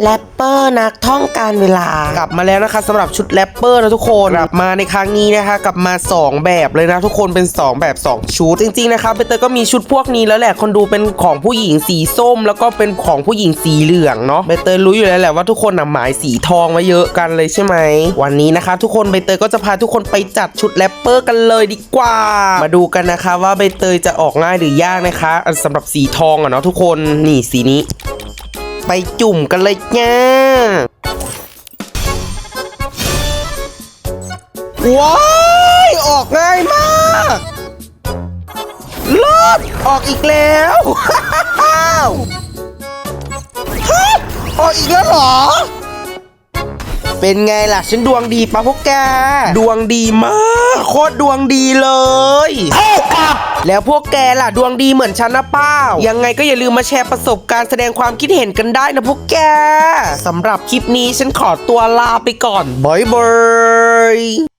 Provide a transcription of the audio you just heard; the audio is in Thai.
แรปเปอร์นักท่องการเวลากลับมาแล้วนะคะสำหรับชุดแรปเปอร์นะทุกคนกลับมาในครั้งนี้นะคะ กลับมา 2 แบบเลยนะทุกคนเป็น 2 แบบ 2 ชุด จริงๆนะคะเบเตอร์ก็มีชุดพวกนี้แล้วแหละคนดูเป็นของผู้หญิงสีส้ม แล้วก็เป็นของผู้หญิงสีเหลืองเนาะเบเตอร์รู้อยู่แล้วแหละว่าทุกคนน่ะหมายสีทองมาเยอะกันเลยใช่ไหมวันนี้นะคะ ทุกคนใบเตยก็จะพาทุกคนไปจัดชุดแรปเปอร์กันเลยดีกว่า มาดูกันนะคะว่าใบเตยจะออกง่ายหรือยากนะคะอันสำหรับสีทองอะเนาะทุกคนนี่สีนี้ ไปจุ่มกันเลยจ้าว้ายออกง่ายมากลิศออกอีกแล้วฮะออกอีกแล้วเหรอ เป็นไงล่ะ ฉันดวงดีปะพวกแก ดวงดีมาก โคตรดวงดีเลยแล้วพวกแกล่ะดวงดีเหมือนฉันนะเป้า ยังไงก็อย่าลืมมาแชร์ประสบการณ์แสดงความคิดเห็นกันได้นะพวกแกสำหรับคลิปนี้ฉันขอตัวลาไปก่อนบายบาย